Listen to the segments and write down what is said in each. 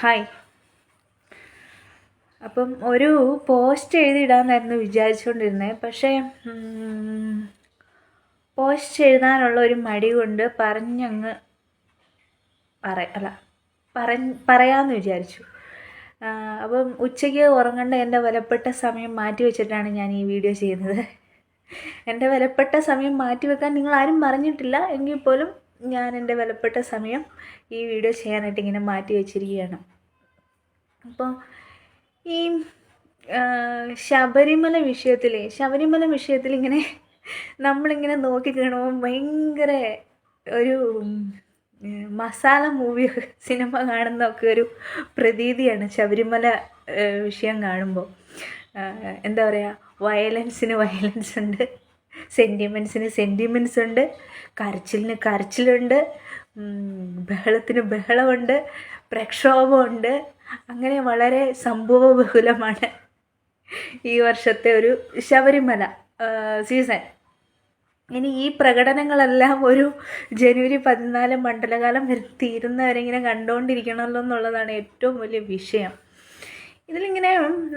Hi അപ്പം ഒരു post എഴുതിയിടാമെന്നായിരുന്നു വിചാരിച്ചുകൊണ്ടിരുന്നത് പക്ഷേ പോസ്റ്റ് എഴുതാനുള്ള ഒരു മടി കൊണ്ട് പറഞ്ഞങ്ങ് പറ അല്ല പറഞ്ഞ് പറയാമെന്ന് വിചാരിച്ചു. അപ്പം ഉച്ചയ്ക്ക് ഉറങ്ങേണ്ട എന്റെ വിലപ്പെട്ട സമയം മാറ്റി വെച്ചിട്ടാണ് ഞാൻ ഈ വീഡിയോ ചെയ്യുന്നത്. എന്റെ വിലപ്പെട്ട സമയം മാറ്റി വെക്കാൻ നിങ്ങൾ ആരും പറഞ്ഞിട്ടില്ല. എങ്കിൽ പോലും ഞാൻ എന്റെ വിലപ്പെട്ട സമയം ഈ വീഡിയോ ചെയ്യാനായിട്ട് ഇങ്ങനെ മാറ്റി വെച്ചിരിക്കുകയാണ്. അപ്പോൾ ഈ ശബരിമല വിഷയത്തിൽ ശബരിമല വിഷയത്തിൽ ഇങ്ങനെ നമ്മളിങ്ങനെ നോക്കി കാണുമ്പോൾ ഭയങ്കര ഒരു മസാല മൂവി സിനിമ കാണുന്ന ഒക്കെ ഒരു പ്രതീതിയാണ് ശബരിമല വിഷയം കാണുമ്പോൾ. എന്താ പറയുക വയലൻസിന് വയലൻസ് ഉണ്ട് സെന്റിമെന്റ്സിന് സെന്റിമെൻസ് ഉണ്ട്. കരച്ചിലിന് കരച്ചിലുണ്ട്. ബഹളത്തിന് ബഹളമുണ്ട്. പ്രക്ഷോഭമുണ്ട്. അങ്ങനെ വളരെ സംഭവബഹുലമാണ് ഈ വർഷത്തെ ഒരു ശബരിമല സീസൺ. ഇനി ഈ പ്രകടനങ്ങളെല്ലാം ഒരു ജനുവരി പതിനാല് മണ്ഡലകാലം വരെ ഇങ്ങനെ കണ്ടുകൊണ്ടിരിക്കണമല്ലോ എന്നുള്ളതാണ് ഏറ്റവും വലിയ വിഷയം. ഇതിലിങ്ങനെ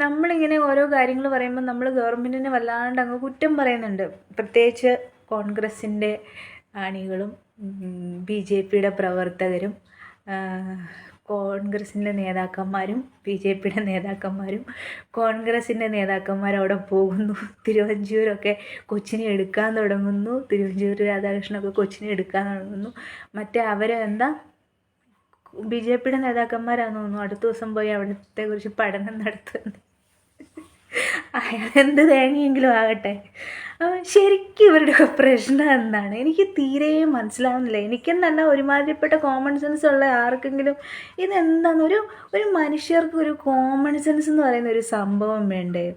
നമ്മളിങ്ങനെ ഓരോ കാര്യങ്ങൾ പറയുമ്പോൾ നമ്മൾ ഗവൺമെന്റിനെ വല്ലാണ്ട് അങ്ങ് കുറ്റം പറയുന്നുണ്ട്. പ്രത്യേകിച്ച് കോൺഗ്രസിന്റെ അണികളും ബി ജെ പിയുടെ പ്രവർത്തകരും കോൺഗ്രസിന്റെ നേതാക്കന്മാരും ബി ജെ പിയുടെ നേതാക്കന്മാരും കോൺഗ്രസിന്റെ നേതാക്കന്മാർ അവിടെ പോകുന്നു. തിരുവഞ്ചൂരൊക്കെ കൊച്ചിനെ എടുക്കാൻ തുടങ്ങുന്നു. തിരുവഞ്ചൂർ രാധാകൃഷ്ണനൊക്കെ കൊച്ചിനെ എടുക്കാൻ തുടങ്ങുന്നു. മറ്റേ അവരെ എന്താ ബി ജെ പിയുടെ നേതാക്കന്മാരാന്ന് തോന്നുന്നു. അടുത്ത ദിവസം പോയി അവിടുത്തെ കുറിച്ച് പഠനം നടത്തുന്നത് അയാൾ എന്ത് തേങ്ങയെങ്കിലും ആകട്ടെ. ശരിക്കും ഇവരുടെ പ്രശ്നം എന്താണ്? എനിക്ക് തീരെ മനസ്സിലാവുന്നില്ല. എനിക്കെന്നല്ല ഒരുമാതിരിപ്പെട്ട കോമൺ സെൻസ് ഉള്ള ആർക്കെങ്കിലും ഇതെന്താണ് ഒരു ഒരു മനുഷ്യർക്ക് ഒരു കോമൺ സെൻസ് എന്ന് പറയുന്ന ഒരു സംഭവം വേണ്ടേ?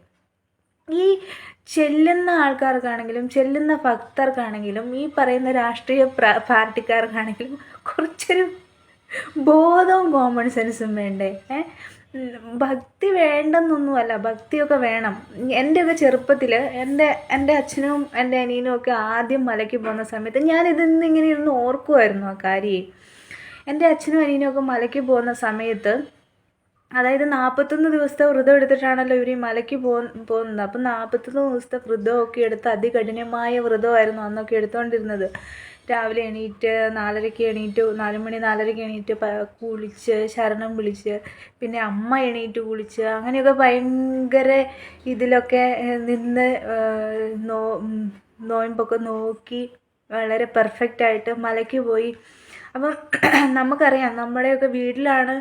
ഈ ചെല്ലുന്ന ആൾക്കാർക്കാണെങ്കിലും ചെല്ലുന്ന ഭക്തർക്കാണെങ്കിലും ഈ പറയുന്ന രാഷ്ട്രീയ പാർട്ടിക്കാർക്കാണെങ്കിലും കുറച്ചൊരു ബോധവും കോമൺ സെൻസും വേണ്ടേ? ഭക്തി വേണ്ടെന്നൊന്നുമല്ല ഭക്തിയൊക്കെ വേണം. എന്റെയൊക്കെ ചെറുപ്പത്തിൽ എന്റെ എന്റെ അച്ഛനും എന്റെ അനിയനും ഒക്കെ ആദ്യം മലയ്ക്ക് പോകുന്ന സമയത്ത് ഞാൻ ഇതിന്ന് ഇങ്ങനെ ഇരുന്ന് ഓർക്കുമായിരുന്നു ആ കാര്യം. എന്റെ അച്ഛനും അനിയനും ഒക്കെ മലയ്ക്ക് പോകുന്ന സമയത്ത് അതായത് നാൽപ്പത്തൊന്ന് ദിവസത്തെ വ്രതം എടുത്തിട്ടാണല്ലോ ഇവർ ഈ മലയ്ക്ക് പോ പോകുന്നത്. അപ്പം നാൽപ്പത്തൊന്ന് ദിവസത്തെ വ്രതമൊക്കെ എടുത്ത് അതികഠിനമായ വ്രതമായിരുന്നു അന്നൊക്കെ എടുത്തുകൊണ്ടിരുന്നത് രാവിലെ എണീറ്റ് നാലരയ്ക്ക് എണീറ്റ് നാല് മണി നാലരയ്ക്ക് എണീറ്റ് കുളിച്ച് ശരണം വിളിച്ച് പിന്നെ അമ്മ എണീറ്റ് കുളിച്ച് അങ്ങനെയൊക്കെ ഭയങ്കര ഇതിലൊക്കെ നിന്ന് നോ നോയമ്പൊക്കെ നോക്കി വളരെ പെർഫെക്റ്റ് ആയിട്ട് മലയ്ക്ക് പോയി. അപ്പം നമുക്കറിയാം നമ്മുടെയൊക്കെ വീട്ടിലാണ്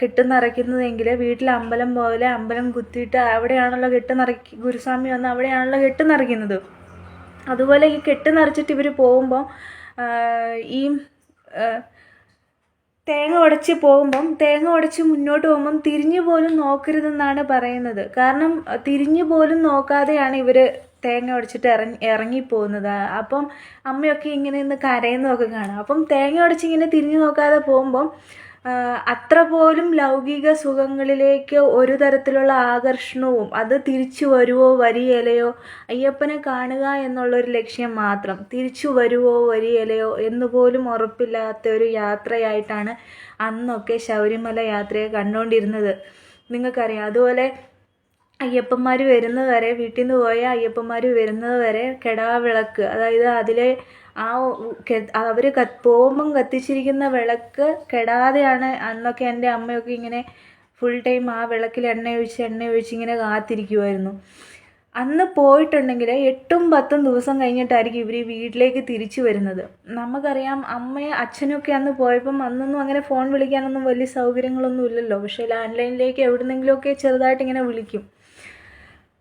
കെട്ട് നിറയ്ക്കുന്നതെങ്കിൽ വീട്ടിൽ അമ്പലം പോലെ അമ്പലം കുത്തിയിട്ട് അവിടെയാണല്ലോ കെട്ടുനിറക്കി ഗുരുസ്വാമി വന്ന് അവിടെയാണല്ലോ കെട്ട് നിറയ്ക്കുന്നത്. അതുപോലെ ഈ കെട്ട് നിറച്ചിട്ട് ഇവർ പോകുമ്പോൾ ഈ തേങ്ങ ഉടച്ച് പോകുമ്പം തേങ്ങ ഉടച്ച് മുന്നോട്ട് പോകുമ്പം തിരിഞ്ഞു പോലും നോക്കരുതെന്നാണ് പറയുന്നത്. കാരണം തിരിഞ്ഞു പോലും നോക്കാതെയാണ് ഇവർ തേങ്ങ ഉടച്ചിട്ട് ഇറങ്ങി ഇറങ്ങിപ്പോകുന്നത്. അപ്പം അമ്മയൊക്കെ ഇങ്ങനെ നിന്ന് കരയുന്നതൊക്കെ കാണാം. അപ്പം തേങ്ങ ഉടച്ച് ഇങ്ങനെ തിരിഞ്ഞു നോക്കാതെ പോകുമ്പം അത്ര പോലും ലൗകിക സുഖങ്ങളിലേക്ക് ഒരു തരത്തിലുള്ള ആകർഷണവും അത് തിരിച്ചു വരുവോ വരികയില്ലയോ അയ്യപ്പനെ കാണുക എന്നുള്ളൊരു ലക്ഷ്യം മാത്രം. തിരിച്ചു വരുവോ വരികയില്ലയോ എന്ന് പോലും ഉറപ്പില്ലാത്ത ഒരു യാത്രയായിട്ടാണ് അന്നൊക്കെ ശബരിമല യാത്രയെ കണ്ടുകൊണ്ടിരുന്നത് നിങ്ങൾക്കറിയാം അതുപോലെ അയ്യപ്പന്മാർ വരുന്നത് വരെ വീട്ടിൽ നിന്ന് പോയ അയ്യപ്പന്മാർ വരുന്നത് വരെ കെടാവിളക്ക് അതായത് അതിലെ ആ അവർ പോകുമ്പം കത്തിച്ചിരിക്കുന്ന വിളക്ക് കെടാതെയാണ് അന്നൊക്കെ എന്റെ അമ്മയൊക്കെ ഇങ്ങനെ ഫുൾ ടൈം ആ വിളക്കിൽ എണ്ണ ഒഴിച്ച് എണ്ണ ഒഴിച്ച് ഇങ്ങനെ കാത്തിരിക്കുമായിരുന്നു അന്ന് പോയിട്ടുണ്ടെങ്കിൽ എട്ടും പത്തും ദിവസം കഴിഞ്ഞിട്ടായിരിക്കും ഇവർ വീട്ടിലേക്ക് തിരിച്ചു വരുന്നത്. നമുക്കറിയാം അമ്മയും അച്ഛനൊക്കെ അന്ന് പോയപ്പം അന്നൊന്നും അങ്ങനെ ഫോൺ വിളിക്കാനൊന്നും വലിയ സൗകര്യങ്ങളൊന്നും ഇല്ലല്ലോ. പക്ഷേ ലാൻഡ് ലൈനിലേക്ക് എവിടുന്നെങ്കിലുമൊക്കെ ചെറുതായിട്ട് ഇങ്ങനെ വിളിക്കും.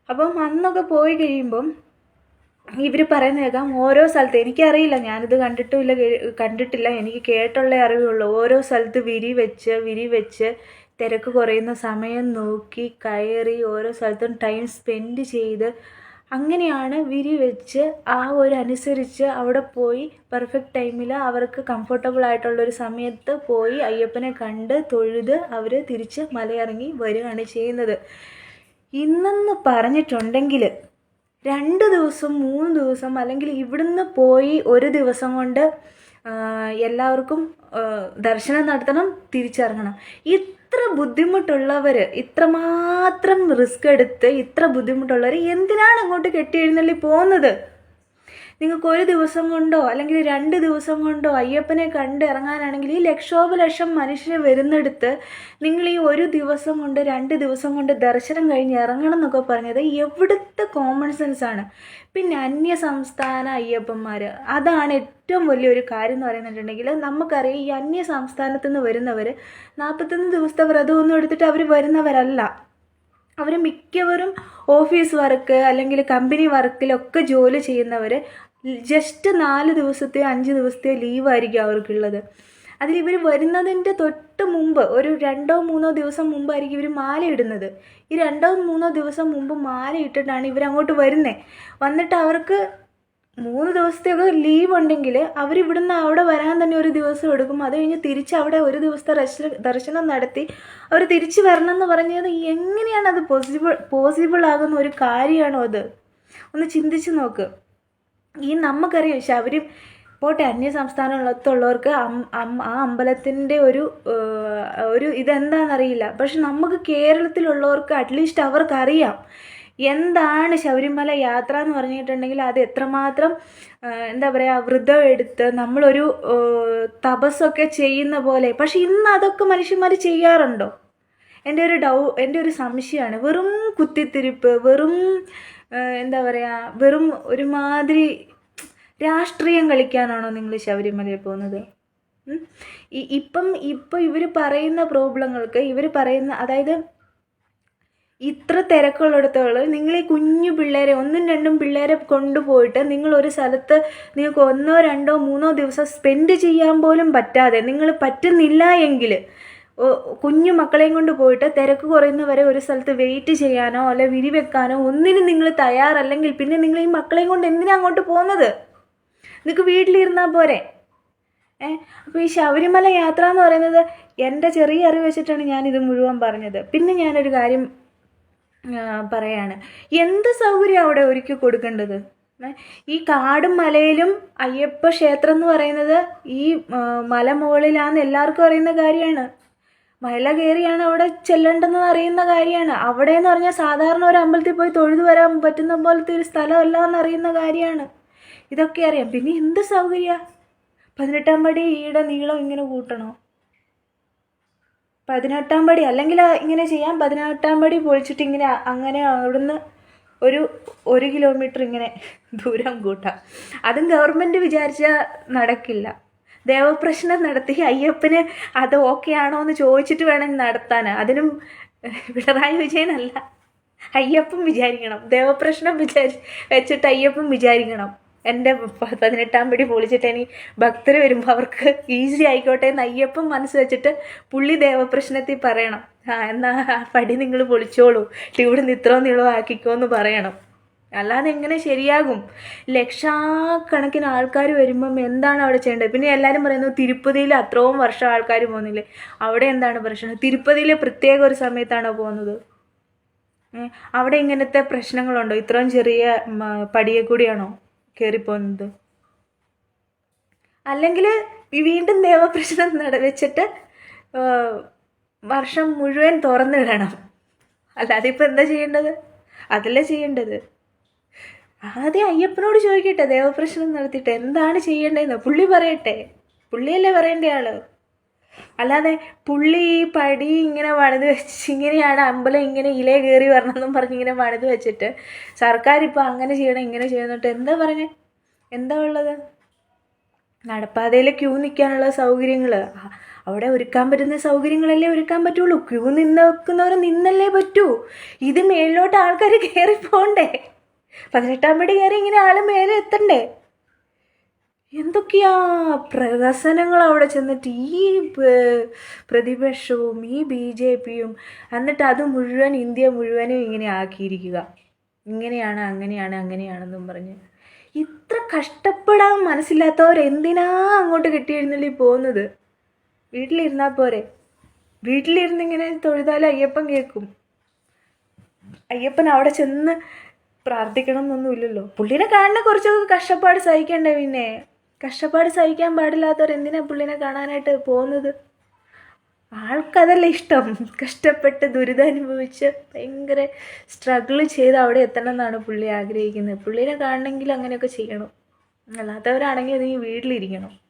അപ്പം അന്നൊക്കെ പോയി കഴിയുമ്പം ഇവർ പറയുന്ന കേൾക്കാം ഓരോ സ്ഥലത്ത് എനിക്കറിയില്ല ഞാനിത് കണ്ടിട്ടുമില്ല കേ- കണ്ടിട്ടില്ല എനിക്ക് കേട്ടുള്ള അറിവുള്ളൂ. ഓരോ സ്ഥലത്ത് വിരി വെച്ച് വിരി വെച്ച് തിരക്ക് കുറയുന്ന സമയം നോക്കി കയറി ഓരോ സ്ഥലത്തും ടൈം സ്പെൻഡ് ചെയ്ത് അങ്ങനെയാണ് വിരി വെച്ച് ആ ഒരു അനുസരിച്ച് അവിടെ പോയി പെർഫെക്റ്റ് ടൈമിൽ അവർക്ക് കംഫർട്ടബിൾ ആയിട്ടുള്ള ഒരു സമയത്ത് പോയി അയ്യപ്പനെ കണ്ട് തൊഴുത് അവർ തിരിച്ച് മലയിറങ്ങി വരികയാണ് ചെയ്യുന്നത്. ഇന്നെന്ന് പറഞ്ഞിട്ടുണ്ടെങ്കിൽ രണ്ട് ദിവസം മൂന്ന് ദിവസം അല്ലെങ്കിൽ ഇവിടുന്ന് പോയി ഒരു ദിവസം കൊണ്ട് എല്ലാവർക്കും ദർശനം നടത്തണം തിരിച്ചിറങ്ങണം. ഇത്ര ബുദ്ധിമുട്ടുള്ളവർ ഇത്രമാത്രം റിസ്ക് എടുത്ത് ഇത്ര ബുദ്ധിമുട്ടുള്ളവർ എന്തിനാണ് അങ്ങോട്ട് കെട്ടി എഴുന്നള്ളി പോകുന്നത് നിങ്ങൾക്ക് ഒരു ദിവസം കൊണ്ടോ അല്ലെങ്കിൽ രണ്ട് ദിവസം കൊണ്ടോ അയ്യപ്പനെ കണ്ട് ഇറങ്ങാനാണെങ്കിൽ ഈ ലക്ഷോപലക്ഷം മനുഷ്യർ വരുന്നെടുത്ത് നിങ്ങൾ ഈ ഒരു ദിവസം കൊണ്ട് രണ്ട് ദിവസം കൊണ്ട് ദർശനം കഴിഞ്ഞ് ഇറങ്ങണം എന്നൊക്കെ പറഞ്ഞത് എവിടുത്തെ കോമൺ സെൻസ് ആണ്. പിന്നെ അന്യ സംസ്ഥാന അയ്യപ്പന്മാർ അതാണ് ഏറ്റവും വലിയൊരു കാര്യം എന്ന് പറയുന്നുണ്ടെങ്കിൽ നമുക്കറിയാം ഈ അന്യ സംസ്ഥാനത്തു നിന്ന് വരുന്നവർ നാൽപ്പത്തൊന്ന് ദിവസത്തെ വ്രതമൊന്നും എടുത്തിട്ട് അവർ വരുന്നവരല്ല. അവർ മിക്കവരും ഓഫീസ് വർക്ക് അല്ലെങ്കിൽ കമ്പനി വർക്കിലൊക്കെ ജോലി ചെയ്യുന്നവർ ജസ്റ്റ് നാല് ദിവസത്തെയോ അഞ്ച് ദിവസത്തെയോ ലീവായിരിക്കും അവർക്കുള്ളത്. അതിൽ ഇവർ വരുന്നതിന്റെ തൊട്ട് മുമ്പ് ഒരു രണ്ടോ മൂന്നോ ദിവസം മുമ്പായിരിക്കും ഇവർ മാല ഇടുന്നത് ഈ രണ്ടോ മൂന്നോ ദിവസം മുമ്പ് മാല ഇട്ടിട്ടാണ് ഇവർ അങ്ങോട്ട് വരുന്നത് വന്നിട്ട് അവർക്ക് മൂന്ന് ദിവസത്തേക്ക് ലീവ് ഉണ്ടെങ്കിൽ അവർ ഇവിടുന്ന് അവിടെ വരാൻ തന്നെ ഒരു ദിവസം എടുക്കും. അത് കഴിഞ്ഞ് തിരിച്ച് അവിടെ ഒരു ദിവസത്തെ ദർശനം നടത്തി അവർ തിരിച്ച് വരണം എന്ന് പറഞ്ഞത് എങ്ങനെയാണ് അത് പോസിബിൾ പോസിബിൾ ആകുന്ന ഒരു കാര്യമാണോ അത്? ഒന്ന് ചിന്തിച്ച് നോക്ക്. ഈ നമുക്കറിയാം ശബരി പോട്ടെ അന്യ സംസ്ഥാനത്തുള്ളവർക്ക് ആ അമ്പലത്തിന്റെ ഒരു ഒരു ഇതെന്താണെന്നറിയില്ല. പക്ഷെ നമുക്ക് കേരളത്തിലുള്ളവർക്ക് അറ്റ്ലീസ്റ്റ് അവർക്കറിയാം എന്താണ് ശബരിമല യാത്ര എന്ന് പറഞ്ഞിട്ടുണ്ടെങ്കിൽ അത് എത്രമാത്രം എന്താ പറയുക വ്രതം എടുത്ത് നമ്മളൊരു തപസ്സൊക്കെ ചെയ്യുന്ന പോലെ. പക്ഷെ ഇന്ന് അതൊക്കെ മനുഷ്യന്മാർ ചെയ്യാറുണ്ടോ? എന്റെ ഒരു ഡൗ എന്റെ ഒരു സംശയമാണ്. വെറും കുത്തിത്തിരിപ്പ് വെറും എന്താ പറയുക വെറും ഒരുമാതിരി രാഷ്ട്രീയം കളിക്കാനാണോ നിങ്ങൾ ശബരിമലയിൽ പോകുന്നത്? ഇപ്പം ഇപ്പം ഇവർ പറയുന്ന പ്രോബ്ലങ്ങൾക്ക് ഇവർ പറയുന്ന അതായത് ഇത്ര തിരക്കുള്ളിടത്തോളം നിങ്ങൾ ഈ കുഞ്ഞു പിള്ളേരെ ഒന്നും രണ്ടും പിള്ളേരെ കൊണ്ടുപോയിട്ട് നിങ്ങൾ ഒരു സ്ഥലത്ത് നിങ്ങൾക്ക് ഒന്നോ രണ്ടോ മൂന്നോ ദിവസം സ്പെൻഡ് ചെയ്യാൻ പോലും പറ്റാതെ നിങ്ങൾ പറ്റുന്നില്ല എങ്കിൽ കുഞ്ഞു മക്കളെയും കൊണ്ട് പോയിട്ട് തിരക്ക് കുറയുന്നവരെ ഒരു സ്ഥലത്ത് വെയിറ്റ് ചെയ്യാനോ അല്ലെ വിരി വെക്കാനോ ഒന്നിനും നിങ്ങൾ തയ്യാറല്ലെങ്കിൽ പിന്നെ നിങ്ങൾ ഈ മക്കളെയും കൊണ്ട് എന്തിനാ അങ്ങോട്ട് പോകുന്നത്? നിങ്ങൾക്ക് വീട്ടിലിരുന്നാൽ പോരെ? ഏ അപ്പോൾ ഈ ശബരിമല യാത്ര എന്ന് പറയുന്നത് എന്റെ ചെറിയ അറിവ് വെച്ചിട്ടാണ് ഞാൻ ഇത് മുഴുവൻ പറഞ്ഞത്. പിന്നെ ഞാനൊരു കാര്യം പറയാണ്. എന്ത് സൗകര്യം അവിടെ ഒരുക്കി കൊടുക്കേണ്ടത്? ഈ കാടും മലയിലും അയ്യപ്പ ക്ഷേത്രം എന്ന് പറയുന്നത് ഈ മല മലമുകളിലാന്ന് എല്ലാവർക്കും അറിയുന്ന കാര്യമാണ്. മല കയറിയാണ് അവിടെ ചെല്ലേണ്ടെന്ന് അറിയുന്ന കാര്യമാണ്. അവിടെ എന്ന് പറഞ്ഞാൽ സാധാരണ ഒരു അമ്പലത്തിൽ പോയി തൊഴുതു വരാൻ പറ്റുന്ന പോലത്തെ ഒരു സ്ഥലമല്ല എന്നറിയുന്ന കാര്യമാണ്. ഇതൊക്കെ അറിയാം. പിന്നെ എന്ത് സൗകര്യ? പതിനെട്ടാം പടി ഈയുടെ നീളം ഇങ്ങനെ കൂട്ടണോ? പതിനെട്ടാം പടി അല്ലെങ്കിൽ ഇങ്ങനെ ചെയ്യാം. പതിനെട്ടാം പടി പൊളിച്ചിട്ട് ഇങ്ങനെ അങ്ങനെ അവിടുന്ന് ഒരു ഒരു കിലോമീറ്റർ ഇങ്ങനെ ദൂരം കൂട്ടാം. അതും ഗവൺമെന്റ് വിചാരിച്ചാൽ നടക്കില്ല. ദേവപ്രശ്നം നടത്തി അയ്യപ്പന് അത് ഓക്കെ ആണോ എന്ന് ചോദിച്ചിട്ട് വേണം നടത്താൻ. അതിനും പിണറായി വിജയനല്ല. അയ്യപ്പൻ വിചാരിക്കണം. ദേവപ്രശ്നം വിചാരി വെച്ചിട്ട് അയ്യപ്പൻ വിചാരിക്കണം. എന്റെ പതിനെട്ടാം പടി പൊളിച്ചിട്ട് ഇനി ഭക്തർ വരുമ്പോൾ അവർക്ക് ഈസി ആയിക്കോട്ടെ എന്ന് അയ്യപ്പം മനസ്സ് വെച്ചിട്ട് പുള്ളി ദേവപ്രശ്നത്തിൽ പറയണം. ആ എന്നാ പടി നിങ്ങൾ പൊളിച്ചോളൂ. ഇവിടുന്ന് ഇത്രയും നീളം ആക്കിക്കോ എന്ന് പറയണം. അല്ലാതെ എങ്ങനെ ശരിയാകും? ലക്ഷക്കണക്കിന് ആൾക്കാർ വരുമ്പം എന്താണ് അവിടെ ചെയ്യേണ്ടത്? പിന്നെ എല്ലാവരും പറയുന്നു തിരുപ്പതിയിൽ അത്രയും വർഷം ആൾക്കാർ പോകുന്നില്ലേ? അവിടെ എന്താണ് പ്രശ്നം? തിരുപ്പതിയിൽ പ്രത്യേക ഒരു സമയത്താണോ പോകുന്നത്? അവിടെ ഇങ്ങനത്തെ പ്രശ്നങ്ങളുണ്ടോ? ഇത്രയും ചെറിയ പടിയെ കൂടിയാണോ കയറിപ്പോകുന്നത് അല്ലെങ്കിൽ വീണ്ടും നട വെച്ചിട്ട് വർഷം മുഴുവൻ തുറന്നിടണം അല്ലാതെ ഇപ്പം എന്താ ചെയ്യേണ്ടത്? അതല്ലേ ചെയ്യേണ്ടത്. ആദ്യം അയ്യപ്പനോട് ചോദിക്കട്ടെ ദേവപ്രശ്നം നടത്തിയിട്ട് എന്താണ് ചെയ്യേണ്ടതെന്ന്. പുള്ളി പറയട്ടെ. പുള്ളിയല്ലേ പറയേണ്ട ആൾ. അല്ലാതെ പുള്ളി ഈ പടി ഇങ്ങനെ പണിത് വെച്ച് ഇങ്ങനെയാണ് അമ്പലം ഇങ്ങനെ ഇലേ കയറി വരണമെന്നും പറഞ്ഞ് ഇങ്ങനെ പണിത് വെച്ചിട്ട് സർക്കാർ ഇപ്പോൾ അങ്ങനെ ചെയ്യണം ഇങ്ങനെ ചെയ്യണമെന്നിട്ട് എന്താ പറഞ്ഞേ? എന്താ ഉള്ളത്? നടപ്പാതയിൽ ക്യൂ നിൽക്കാനുള്ള സൗകര്യങ്ങൾ അവിടെ ഒരുക്കാൻ പറ്റുന്ന സൗകര്യങ്ങളല്ലേ ഒരുക്കാൻ പറ്റുള്ളൂ. ക്യൂ നിന്ന് നിന്നല്ലേ പറ്റൂ. ഇത് മേളിലോട്ട് ആൾക്കാർ കയറി പോകണ്ടേ പതിനെട്ടാം പടി കയറി ഇങ്ങനെ ആൾ മേലെ എത്തണ്ടേ? എന്തൊക്കെയാ പ്രഹസനങ്ങൾ അവിടെ ചെന്നിട്ട് ഈ പ്രതിപക്ഷവും ഈ ബി ജെ പിയും എന്നിട്ട് അത് മുഴുവൻ ഇന്ത്യ മുഴുവനും ഇങ്ങനെ ആക്കിയിരിക്കുക. ഇങ്ങനെയാണ് അങ്ങനെയാണ് അങ്ങനെയാണെന്നും പറഞ്ഞ്. ഇത്ര കഷ്ടപ്പെടാൻ മനസ്സില്ലാത്തവർ എന്തിനാ അങ്ങോട്ട് കെട്ടിയെഴുന്നള്ളി പോകുന്നത്? വീട്ടിലിരുന്നാൽ പോരെ. വീട്ടിലിരുന്ന് ഇങ്ങനെ തൊഴുതാൽ അയ്യപ്പൻ കേൾക്കും. അയ്യപ്പൻ അവിടെ ചെന്ന് പ്രാർത്ഥിക്കണം എന്നൊന്നുമില്ലല്ലോ പുള്ളിനെ കാണുന്ന കുറച്ചൊക്കെ കഷ്ടപ്പാട് സഹിക്കണ്ടേ പിന്നെ? കഷ്ടപ്പാട് സഹിക്കാൻ പാടില്ലാത്തവർ എന്തിനാ പുള്ളിനെ കാണാനായിട്ട് പോകുന്നത്? ആൾക്കതല്ല ഇഷ്ടം. കഷ്ടപ്പെട്ട് ദുരിതം അനുഭവിച്ച് ഭയങ്കര സ്ട്രഗിൾ ചെയ്ത് അവിടെ എത്തണം എന്നാണ് പുള്ളി ആഗ്രഹിക്കുന്നത്. പുള്ളിനെ കാണണമെങ്കിൽ അങ്ങനെയൊക്കെ ചെയ്യണം. അല്ലാത്തവരാണെങ്കിൽ അത് ഈ വീട്ടിലിരിക്കണം.